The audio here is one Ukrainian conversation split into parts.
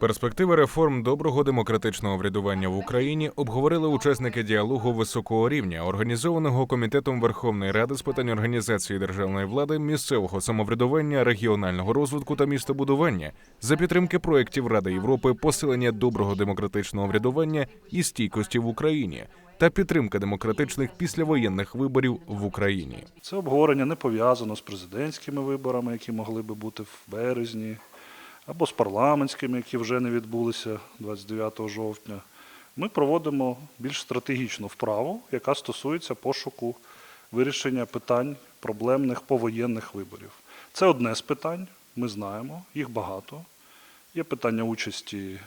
Перспективи реформ доброго демократичного врядування в Україні обговорили учасники діалогу високого рівня, організованого комітетом Верховної Ради з питань організації державної влади, місцевого самоврядування, регіонального розвитку та містобудування за підтримки проєктів Ради Європи, посилення доброго демократичного врядування і стійкості в Україні та підтримка демократичних післявоєнних виборів в Україні. Це обговорення не пов'язано з президентськими виборами, які могли би бути в березні, або з парламентськими, які вже не відбулися 29 жовтня. Ми проводимо більш стратегічну вправу, яка стосується пошуку вирішення питань проблемних повоєнних виборів. Це одне з питань, ми знаємо, їх багато. Є питання участі е,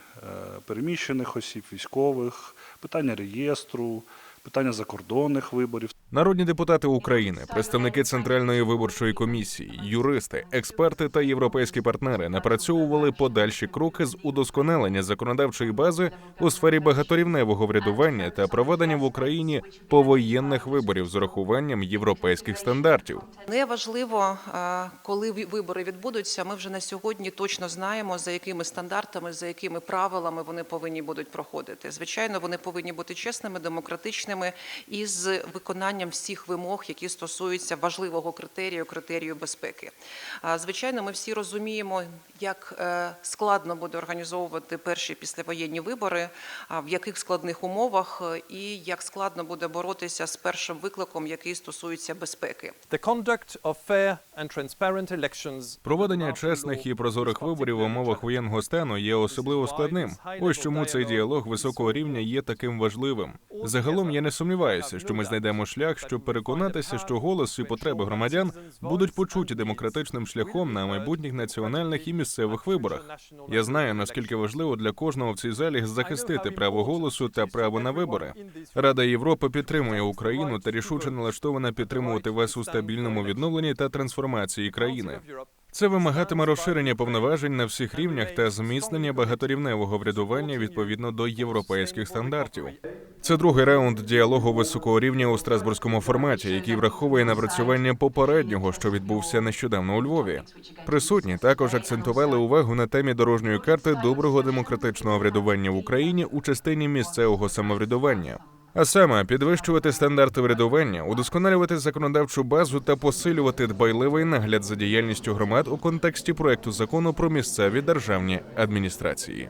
переміщених осіб, військових, питання реєстру, питання закордонних виборів. Народні депутати України, представники Центральної виборчої комісії, юристи, експерти та європейські партнери напрацьовували подальші кроки з удосконалення законодавчої бази у сфері багаторівневого врядування та проведення в Україні повоєнних виборів з урахуванням європейських стандартів. Неважливо, е, коли вибори відбудуться. Ми вже на сьогодні точно знаємо, за якими стандартами, за якими правилами вони повинні будуть проходити. Звичайно, вони повинні бути чесними, демократичними і з виконанням всіх вимог, які стосуються важливого критерію критерію безпеки. А, Звичайно, ми всі розуміємо, як е, складно буде організовувати перші післявоєнні вибори, а в яких складних умовах е, і як складно буде боротися з першим викликом, який стосується безпеки. Проведення чесних і прозорих виборів в умовах воєнного стану є особливо складним. Ось чому цей діалог високого рівня є таким важливим. Загалом я не сумніваюся, що ми знайдемо шлях, щоб переконатися, що голос і потреби громадян будуть почуті демократичним шляхом на майбутніх національних і місцевих виборах. Я знаю наскільки важливо для кожного в цій залі захистити право голосу та право на вибори. Рада Європи підтримує Україну та рішуче налаштована підтримувати вас у стабільному відновленні та трансформації країни. Це вимагатиме розширення повноважень на всіх рівнях та зміцнення багаторівневого врядування відповідно до європейських стандартів. Це другий раунд діалогу високого рівня у страсбурзькому форматі, який враховує напрацювання попереднього, що відбувся нещодавно у Львові. Присутні також акцентували увагу на темі дорожньої карти доброго демократичного врядування в Україні у частині місцевого самоврядування. А саме підвищувати стандарти врядування, удосконалювати законодавчу базу та посилювати дбайливий нагляд за діяльністю громад у контексті проекту закону про місцеві державні адміністрації.